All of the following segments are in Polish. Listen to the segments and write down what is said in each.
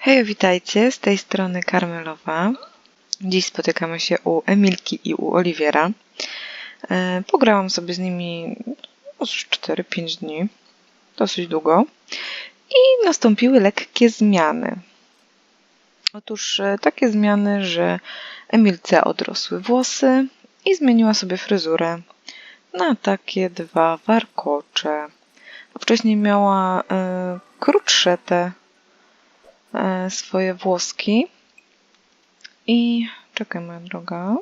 Hej, witajcie, z tej strony Karmelowa. Dziś spotykamy się u Emilki i u Oliwiera. E, Pograłam sobie z nimi no, z 4-5 dni, dosyć długo, i nastąpiły lekkie zmiany. Otóż e, takie zmiany, że Emilce odrosły włosy i zmieniła sobie fryzurę na takie dwa warkocze. Wcześniej miała e, krótsze te swoje włoski. I czekaj, moja droga,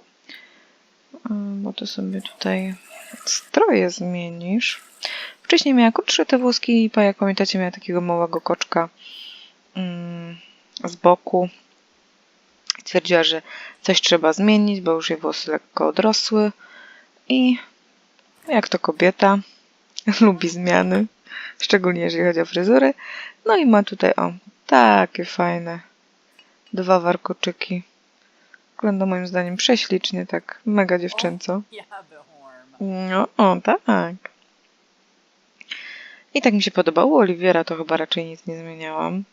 e, bo ty sobie tutaj stroje zmienisz. Wcześniej miała krótsze te włoski i jak pamiętacie, miała takiego małego koczka mm, z boku. I Twierdziła, że coś trzeba zmienić, bo już jej włosy lekko odrosły. I jak to kobieta, lubi zmiany, szczególnie jeżeli chodzi o fryzury. No i ma tutaj, o, takie fajne dwa warkoczyki. Wygląda moim zdaniem prześlicznie, tak mega dziewczęco. No, o, tak. I tak mi się podobało. Oliwiera to chyba raczej nic nie zmieniałam.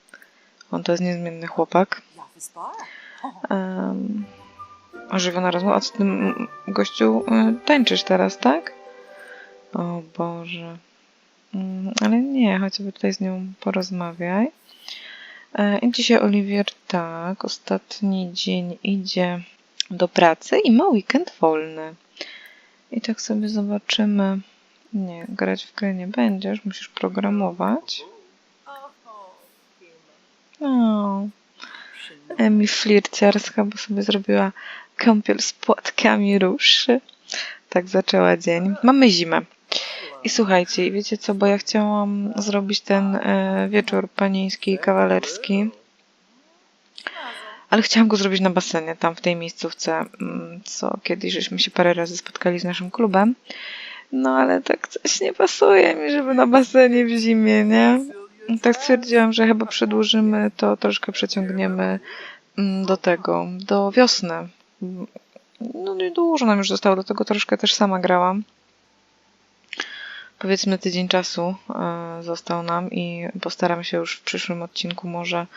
On to jest niezmienny chłopak. Um, ożywiona rozmowa. A co ty, m, gościu, y, tańczysz teraz, tak? O Boże. Mm, Ale nie, sobie tutaj z nią porozmawiaj. E, I dzisiaj Oliwier, tak, ostatni dzień idzie do pracy i ma weekend wolny. I tak sobie zobaczymy. Nie, grać w grę nie będziesz, musisz programować. O, Emi flirciarska, bo sobie zrobiła kąpiel z płatkami róży. Tak zaczęła dzień. Mamy zimę. I słuchajcie, wiecie co, bo ja chciałam zrobić ten e, wieczór panieński i kawalerski, ale chciałam go zrobić na basenie, tam w tej miejscówce, mm, co kiedyś żeśmy się parę razy spotkali z naszym klubem. No ale tak coś nie pasuje mi, żeby na basenie w zimie, nie? Tak stwierdziłam, że chyba przedłużymy to, troszkę przeciągniemy mm, do tego, do wiosny. Mm, No nie dużo nam już zostało, do tego troszkę też sama grałam powiedzmy tydzień czasu e, został nam i postaram się już w przyszłym odcinku może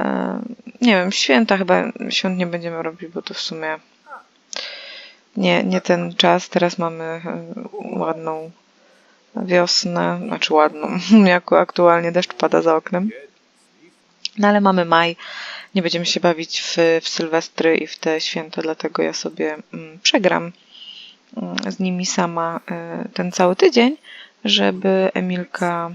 e, nie wiem, święta chyba świąt nie będziemy robić, bo to w sumie nie, nie ten czas. Teraz mamy e, ładną wiosnę, znaczy ładną, jako aktualnie deszcz pada za oknem. No ale mamy maj, nie będziemy się bawić w, w Sylwestry i w te święta, dlatego ja sobie mm, przegram z nimi sama e, ten cały tydzień, żeby Emilka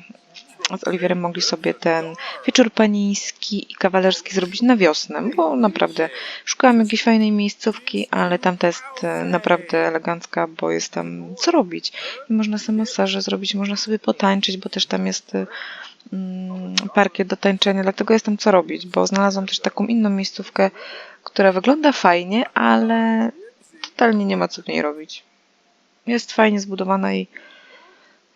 z Oliwierem mogli sobie ten wieczór panieński i kawalerski zrobić na wiosnę, bo naprawdę szukałam jakiejś fajnej miejscówki, ale tamta jest e, naprawdę elegancka, bo jest tam co robić. I można sobie masaże zrobić, można sobie potańczyć, bo też tam jest e, mm, parkiet do tańczenia, dlatego jest tam co robić, bo znalazłam też taką inną miejscówkę, która wygląda fajnie, ale totalnie nie ma co w niej robić. Jest fajnie zbudowana i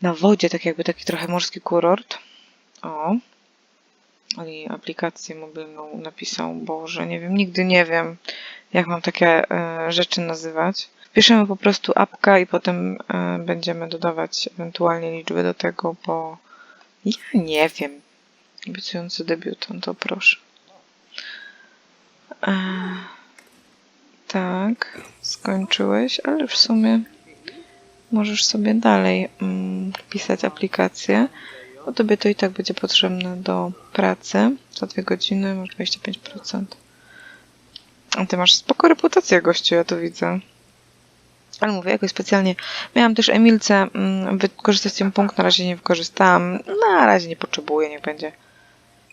na wodzie, tak jakby taki trochę morski kurort. O. I aplikację mobilną napisał. Boże, nie wiem, nigdy nie wiem, jak mam takie e, rzeczy nazywać. Piszemy po prostu apka i potem e, będziemy dodawać ewentualnie liczby do tego, bo ja nie wiem. Obiecujący debiutant, to proszę. E, tak, skończyłeś, ale w sumie możesz sobie dalej mm, pisać aplikację, bo tobie to i tak będzie potrzebne do pracy. Za dwie godziny masz 25%. A ty masz spoko reputację, gościu, ja to widzę. Ale mówię, jakoś specjalnie. Miałam też Emilce mm, wykorzystać ten punkt, na razie nie wykorzystałam. Na razie nie potrzebuję, niech będzie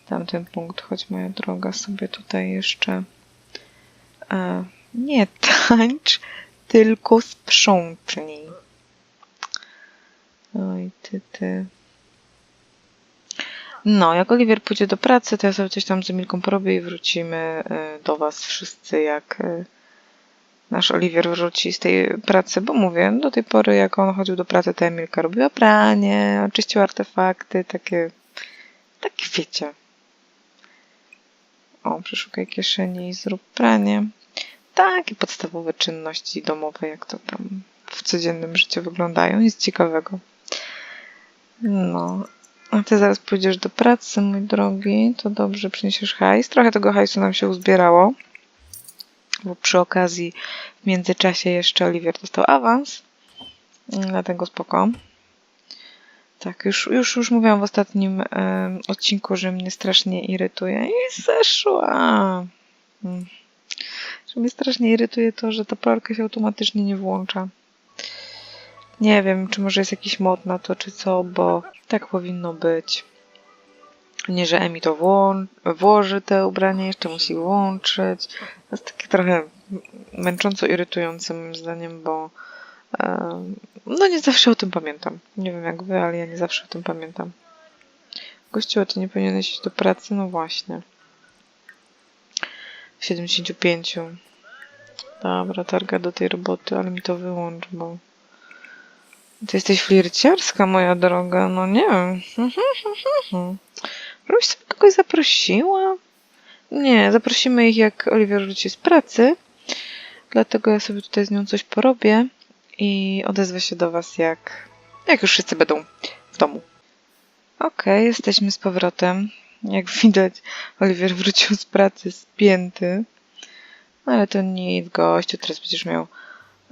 tamten punkt. Choć moja droga sobie tutaj jeszcze e, nie tańcz, tylko sprzątnij. Oj, ty, ty. No, jak Oliwier pójdzie do pracy, to ja sobie coś tam z Emilką porobię i wrócimy y, do Was wszyscy, jak y, nasz Oliwier wróci z tej pracy, bo mówię, do tej pory jak on chodził do pracy, to Emilka robiła pranie, czyściła artefakty, takie, takie wiecie. O, przeszukaj kieszeni i zrób pranie. Takie podstawowe czynności domowe, jak to tam w codziennym życiu wyglądają. Nic ciekawego. No, A ty zaraz pójdziesz do pracy, mój drogi. To dobrze, przyniesiesz hajs. Trochę tego hajsu nam się uzbierało. Bo przy okazji w międzyczasie jeszcze Oliwier dostał awans. Dlatego spoko. Tak, już, już, już mówiłam w ostatnim em, odcinku, że mnie strasznie irytuje. I zeszła. Mm. Mnie strasznie irytuje to, że ta pralka się automatycznie nie włącza. Nie wiem, czy może jest jakiś mod na to, czy co, bo tak powinno być. Nie, że Emi to włoży te ubranie, jeszcze musi włączyć. To jest takie trochę męcząco irytujące moim zdaniem, bo no nie zawsze o tym pamiętam. Nie wiem jak wy, ale ja nie zawsze o tym pamiętam. Gościu, ty nie powinieneś iść do pracy? No właśnie. W 75. Dobra, targa do tej roboty, ale mi to wyłącz, bo... Ty jesteś flirciarska, moja droga, no nie wiem. Żebyś sobie kogoś zaprosiła? Nie, zaprosimy ich jak Oliwier wróci z pracy. Dlatego ja sobie tutaj z nią coś porobię i odezwę się do was jak, jak już wszyscy będą w domu. Okej, jesteśmy z powrotem. Jak widać, Oliwier wrócił z pracy spięty. No ale to nic, gościu, teraz będziesz miał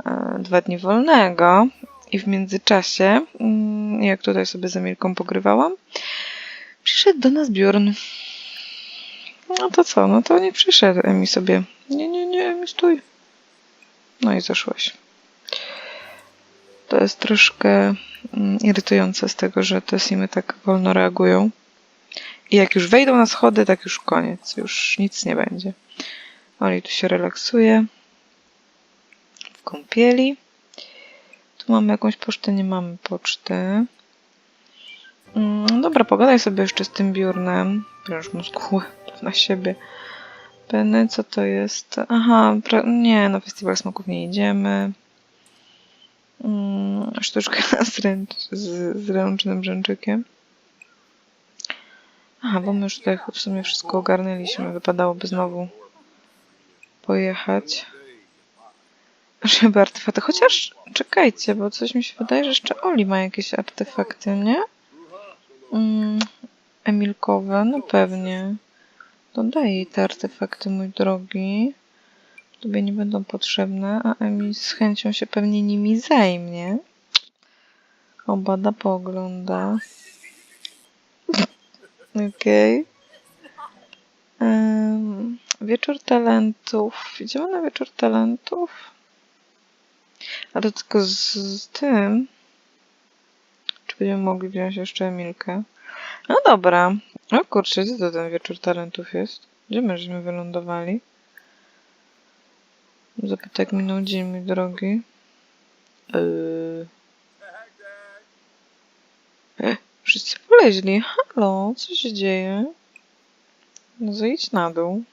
e, dwa dni wolnego. I w międzyczasie, mm, jak tutaj sobie z Emilką pogrywałam, przyszedł do nas Bjorn. No to co, no to nie przyszedł Emi sobie. Nie, nie, nie, Emi, stój. No i zeszłaś. To jest troszkę mm, irytujące z tego, że te simy tak wolno reagują. I jak już wejdą na schody, tak już koniec. Już nic nie będzie. Oli tu się relaksuje. W kąpieli. Tu mamy jakąś pocztę, nie mamy poczty. Mm, dobra, pogadaj sobie jeszcze z tym biurnem. Pręż mózgu na siebie. Penny, co to jest? Aha, nie, na festiwal smoków nie idziemy. Mm, sztuczka z, ręcz, z, z ręcznym brzęczykiem. Aha, bo my już tutaj w sumie wszystko ogarnęliśmy. Wypadałoby znowu pojechać. Żeby artefakty. Chociaż czekajcie, bo coś mi się wydaje, że jeszcze Oli ma jakieś artefakty, nie? Mm, Emilkowe, no pewnie. Dodaj jej te artefakty, mój drogi. Tobie nie będą potrzebne, a Emi z chęcią się pewnie nimi zajmie. Obada poogląda. Okej. Em, wieczór talentów. Idziemy na wieczór talentów? Ale tylko z, z tym. Czy będziemy mogli wziąć jeszcze Emilkę? No dobra. O kurczę, gdzie to ten wieczór talentów jest? Gdzie my żeśmy wylądowali? Zapytaj, minął dzień, mój drogi. Yy... E, wszyscy poleźli. Halo, co się dzieje? No zejdź na dół.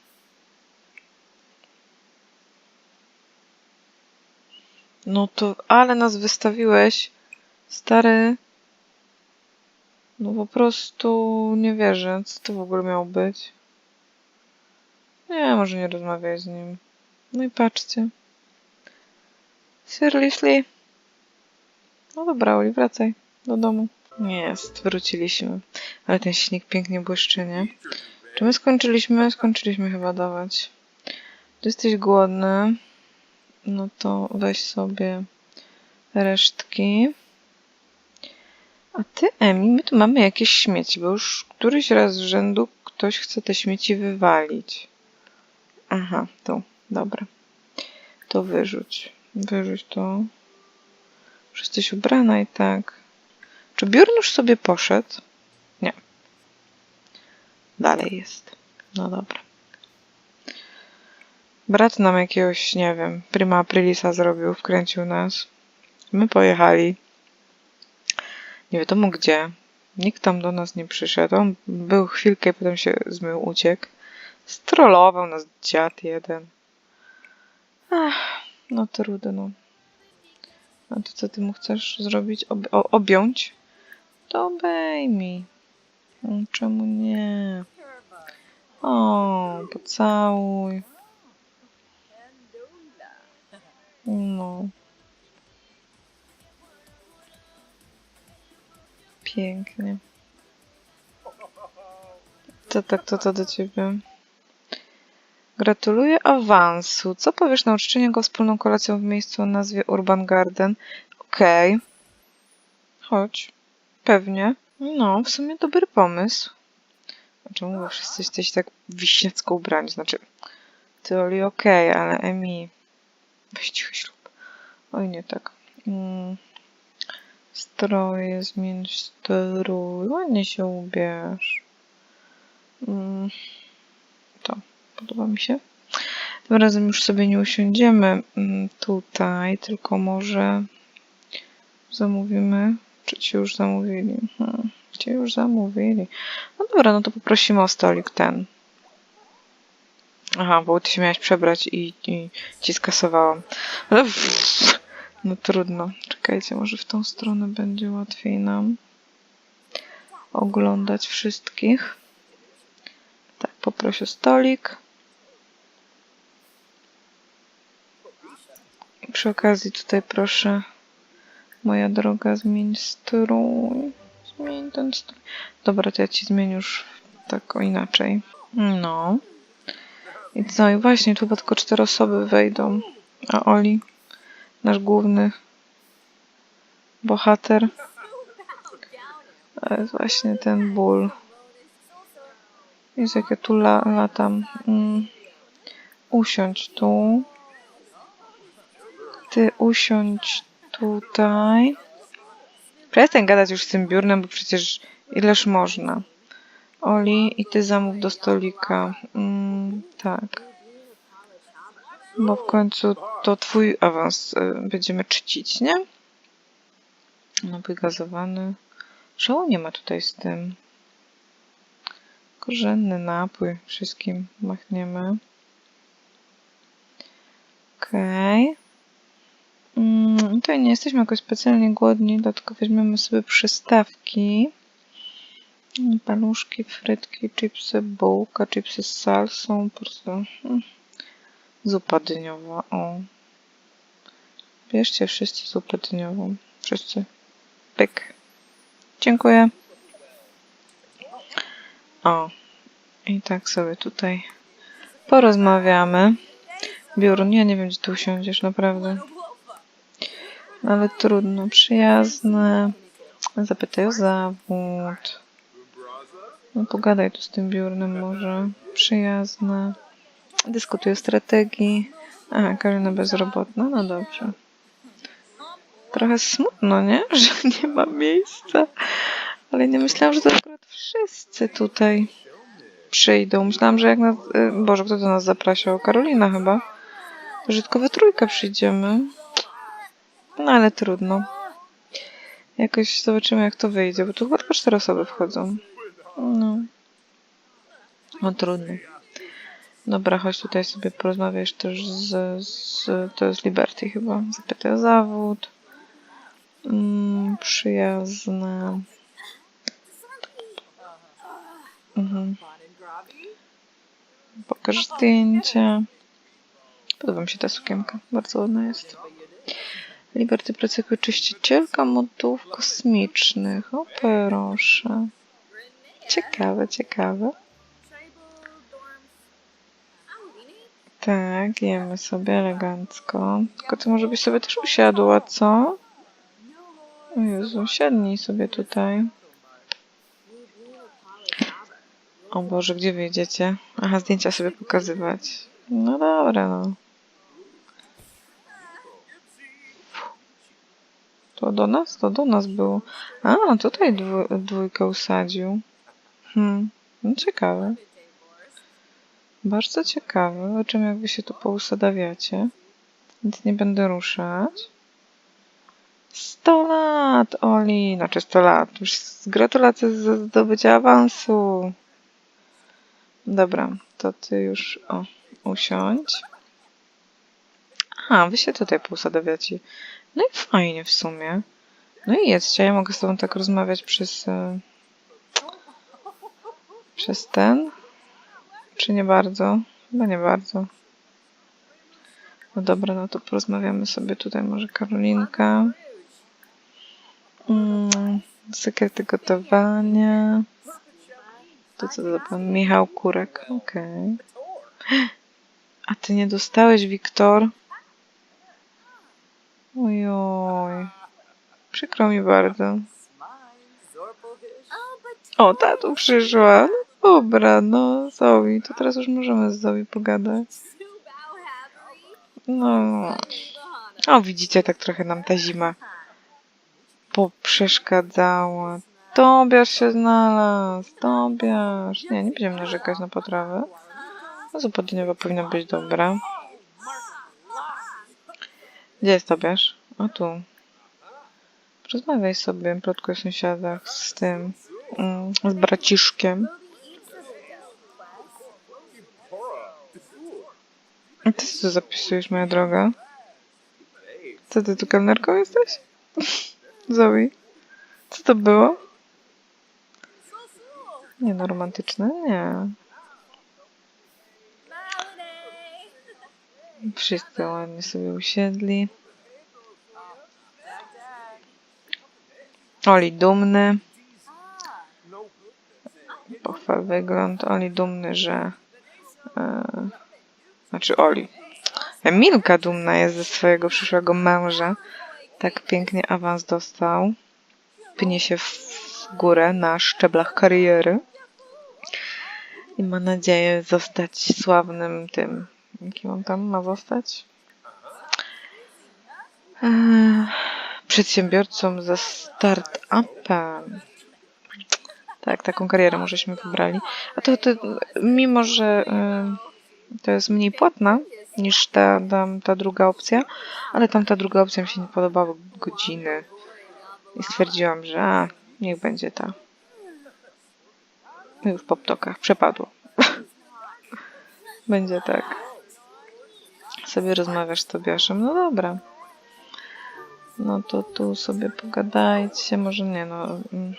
No to, ale nas wystawiłeś, stary. No po prostu nie wierzę. Co to w ogóle miało być? Nie, może nie rozmawiaj z nim. No i patrzcie. Seriously? No dobra, Oli, wracaj do domu. Jest, wróciliśmy. Ale ten śnieg pięknie błyszczy, nie? Czy my skończyliśmy? Skończyliśmy chyba dawać. Ty jesteś głodny? No to weź sobie resztki. A ty, Emi, my tu mamy jakieś śmieci, bo już któryś raz z rzędu ktoś chce te śmieci wywalić. Aha, tu, dobra. To wyrzuć. Wyrzuć to. Już jesteś ubrana i tak. Czy już sobie poszedł? Nie. Dalej jest. No dobra. Brat nam jakiegoś, nie wiem, prima aprilisa zrobił, wkręcił nas. My pojechali. Nie wiadomo gdzie. Nikt tam do nas nie przyszedł. On był chwilkę i potem się zmył, uciekł. Strollował nas dziad jeden. Ach, no trudno. A to co ty mu chcesz zrobić? Ob objąć? To obejmij. Mm, Czemu nie? O, pocałuj. No. Pięknie. To tak, to to do ciebie. Gratuluję awansu. Co powiesz na uczczenie go wspólną kolacją w miejscu o nazwie Urban Garden? Okej. Chodź. Pewnie. No, w sumie dobry pomysł. A czemu wszyscy jesteście tak wiśniacko ubrani? Znaczy, ty Oli okej, ale Emi... Weź cichy ślub. Oj, nie tak. Mm. Stroje, zmień strój. Ładnie się ubierz. Mm. To podoba mi się. Tym razem już sobie nie usiądziemy mm, tutaj, tylko może zamówimy. Czy ci już zamówili? Hmm, ci już zamówili. No dobra, no to poprosimy o stolik ten. Aha, bo ty się miałeś przebrać i, i ci skasowałam. No trudno. Czekajcie, może w tą stronę będzie łatwiej nam oglądać wszystkich. Tak, poproszę stolik. I przy okazji tutaj proszę, moja droga, zmień strój. Zmień ten strój. Dobra, to ja ci zmienię już tak o inaczej. No. I co? I właśnie, tu chyba tylko cztery osoby wejdą. A Oli, nasz główny bohater, to jest właśnie ten ból. Jest jak ja tu la, latam. Mm. Usiądź tu. Ty usiądź tutaj. Przestań gadać już z tym biurnem, bo przecież ileż można. Oli, i ty zamów do stolika. Mm, tak. Bo w końcu to twój awans y, będziemy czcić, nie? Napój gazowany. Szału nie ma tutaj z tym. Korzenny napój. Wszystkim machniemy. Okej. Okay. Mm, tutaj nie jesteśmy jakoś specjalnie głodni, dlatego weźmiemy sobie przystawki. Paluszki, frytki, chipsy, bułka, chipsy z salsą, po prostu hmm. zupa dyniowa, o. Bierzcie wszyscy zupę dyniową. Wszyscy. Pyk. Dziękuję. O. I tak sobie tutaj porozmawiamy. Biuro, ja nie wiem, gdzie tu usiądziesz, naprawdę. Ale trudno, przyjazne. Zapytaj o zawód. No pogadaj tu z tym biurnym może. Przyjazne. Dyskutuj o strategii. A, Karolina bezrobotna. No dobrze. Trochę smutno, nie? Że nie ma miejsca. Ale nie myślałam, że to akurat wszyscy tutaj przyjdą. Myślałam, że jak nas... y, Boże, kto do nas zapraszał? Karolina chyba. Że tylko we trójkę przyjdziemy. No ale trudno. Jakoś zobaczymy, jak to wyjdzie, bo tu chyba tylko cztery osoby wchodzą. No. No trudno. Dobra, chodź tutaj sobie porozmawiasz też z, z to jest Liberty chyba. Zapytaj o zawód. Mm, przyjazne. Mhm. Pokaż zdjęcie. Podoba mi się ta sukienka. Bardzo ładna jest. Liberty jako czyścicielka modów kosmicznych. O proszę. Ciekawe, ciekawe. Tak, jemy sobie elegancko. Tylko ty może byś sobie też usiadła, co? O Jezu, siadnij sobie tutaj. O Boże, gdzie wyjdziecie? Aha, zdjęcia sobie pokazywać. No dobra, no. To do nas? To do nas było. A, tutaj dwójkę usadził. Hmm, no ciekawe. Bardzo ciekawe. O czym jak wy się tu pousadawiacie? Nic nie będę ruszać. 100 lat, Oli. Znaczy 100 lat. Już gratulacje za zdobycie awansu. Dobra, to ty już o, usiądź. Aha, wy się tutaj pousadawiacie. No i fajnie w sumie. No i jedzcie, ja mogę z tobą tak rozmawiać przez... e, Przez ten? Czy nie bardzo? Chyba nie bardzo. No dobra, no to porozmawiamy sobie tutaj może Karolinka. Mm, sekrety gotowania. To co za pan? Michał Kurek. Okej. A ty nie dostałeś, Wiktor? Ojoj. Przykro mi bardzo. O, ta tu przyszła. No dobra, no Zoe, to teraz już możemy z Zoe pogadać. No. O, widzicie, tak trochę nam ta zima poprzeszkadzała. Tobiasz się znalazł, Tobiasz. Nie, nie będziemy narzekać na potrawę. No, zupa dniowa powinna być dobra. Gdzie jest Tobiasz? O tu. Rozmawiaj sobie, plotkuj o sąsiadach z tym, mm, z braciszkiem. A ty co zapisujesz, moja droga? Co ty tu kelnerką jesteś? Zoe? Co to było? Nie no, romantyczne? Nie. Wszyscy ładnie sobie usiedli. Oli dumny. Pochwal wygląd. Oli dumny, że... E, znaczy Oli. Emilka dumna jest ze swojego przyszłego męża. Tak pięknie awans dostał. Pnie się w górę na szczeblach kariery. I ma nadzieję zostać sławnym tym. Jakim on tam ma zostać? Eee, przedsiębiorcą ze start-upem. Tak, taką karierę możeśmy wybrali. A to, to mimo, że y, to jest mniej płatna niż ta, tam, ta druga opcja, ale tam ta druga opcja mi się nie podobała godziny. I stwierdziłam, że a, niech będzie ta. Już po ptokach przepadło. będzie tak. Sobie rozmawiasz z Tobiaszem. No dobra. No to tu sobie pogadajcie. Może nie, no. mm,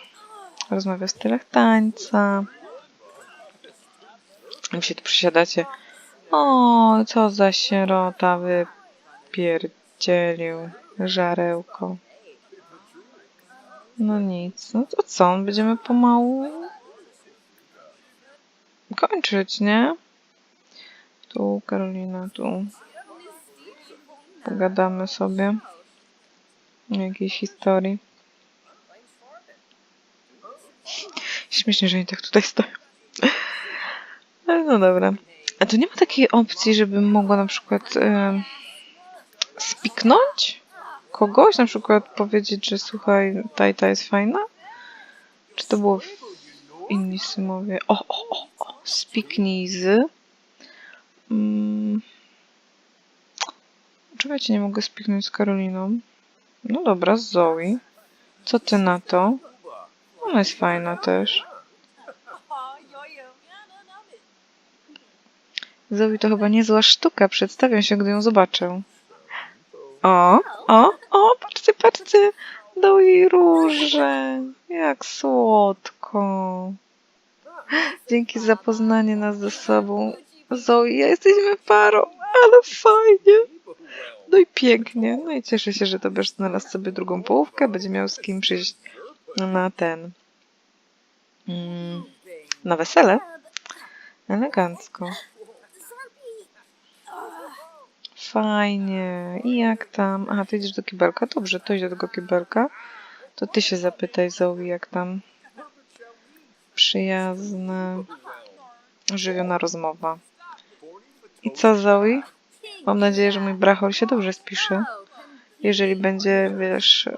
Rozmawia w stylach tańca. Wy się tu przysiadacie. O, co za sierota wypierdzielił. Żarełko. No nic. No to co? Będziemy pomału kończyć, nie? Tu Karolina, tu. Pogadamy sobie o jakiejś historii. Śmiesznie, że oni tak tutaj stoją. Ale no dobra. A tu nie ma takiej opcji, żebym mogła na przykład e, spiknąć kogoś? Na przykład powiedzieć, że słuchaj, tajta jest fajna? Czy to było w inni symowie? O, o, o, o. Spiknij z... Mm. Cię nie mogę spiknąć z Karoliną? No dobra, z Zoe. Co ty na to? Ona jest fajna też. Zoe to chyba niezła sztuka. Przedstawiam się, gdy ją zobaczę. O, o, o, patrzcie, patrzcie. Do jej róże. Jak słodko. Dzięki za poznanie nas ze sobą. Zoe, ja jesteśmy parą, ale fajnie. No i pięknie. No i cieszę się, że to też znalazł sobie drugą połówkę. Będzie miał z kim przyjść na ten. Mm, na wesele. Elegancko. Fajnie. I jak tam? Aha, ty idziesz do kibelka? Dobrze, to idź do tego kibelka. To ty się zapytaj Zoe, jak tam przyjazna, żywiona rozmowa. I co Zoe? Mam nadzieję, że mój brachol się dobrze spisze. Jeżeli będzie, wiesz,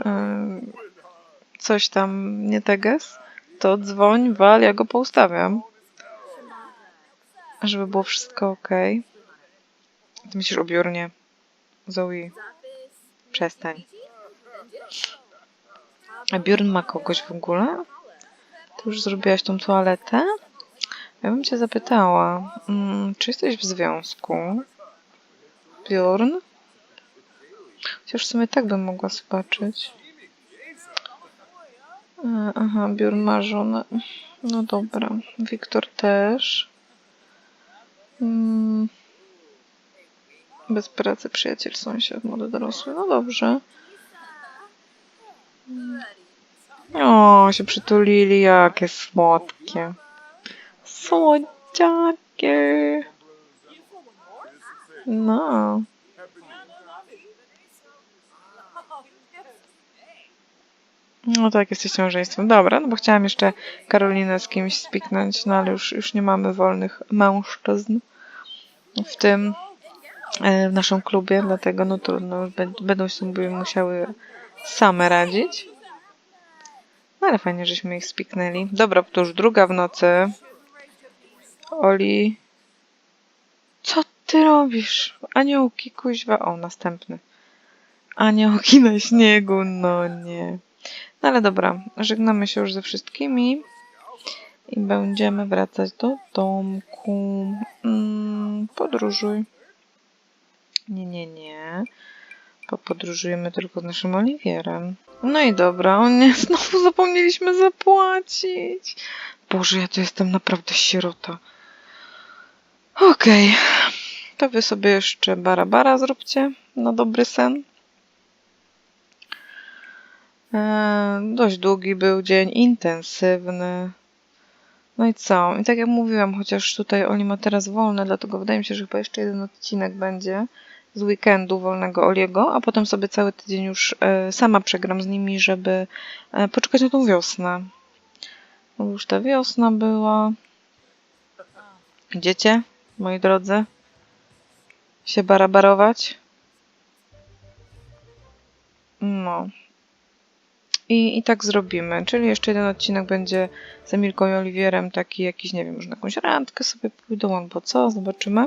coś tam nie teges, to dzwoń, wal, ja go poustawiam. Żeby było wszystko ok. Ty myślisz o biurnie. Zoe, przestań. A biurn ma kogoś w ogóle? Ty już zrobiłaś tą toaletę? Ja bym cię zapytała, mm, czy jesteś w związku? Bjorn? Chociaż w sumie tak bym mogła zobaczyć. E, Aha, Bjorn ma żonę. No dobra. Wiktor też. Mm. Bez pracy przyjaciel, sąsiad, młody dorosły. No dobrze. O, się przytulili, jakie słodkie. Słodziaki. No. No tak, jesteście małżeństwem. Dobra, no bo chciałam jeszcze Karolinę z kimś spiknąć, no ale już, już nie mamy wolnych mężczyzn w tym, e, w naszym klubie, dlatego no trudno, już bę- będą sobie musiały same radzić. No ale fajnie, żeśmy ich spiknęli. Dobra, to już druga w nocy. Oli. Ty robisz? Aniołki, kuźwa. O, następny. Aniołki na śniegu, no nie. No ale dobra, żegnamy się już ze wszystkimi i będziemy wracać do domku. Mm, podróżuj. Nie, nie, nie. Popodróżujemy tylko z naszym Oliwierem. No i dobra, o nie, znowu zapomnieliśmy zapłacić. Boże, ja to jestem naprawdę sierota. Okej, to wy sobie jeszcze bara-bara zróbcie na dobry sen. Eee, dość długi był dzień, intensywny. No i co? I tak jak mówiłam, chociaż tutaj Oli ma teraz wolne, dlatego wydaje mi się, że chyba jeszcze jeden odcinek będzie z weekendu wolnego Oliego, a potem sobie cały tydzień już e, sama przegram z nimi, żeby e, poczekać na tą wiosnę. Już ta wiosna była. Idziecie, moi drodzy? Się barabarować? No. I, I tak zrobimy. Czyli jeszcze jeden odcinek będzie z Emilką i Oliwierem, taki jakiś, nie wiem, może na jakąś randkę sobie pójdą albo co, zobaczymy.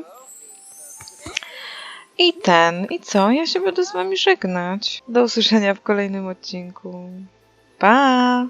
I ten, i co? Ja się będę z wami żegnać. Do usłyszenia w kolejnym odcinku. Pa!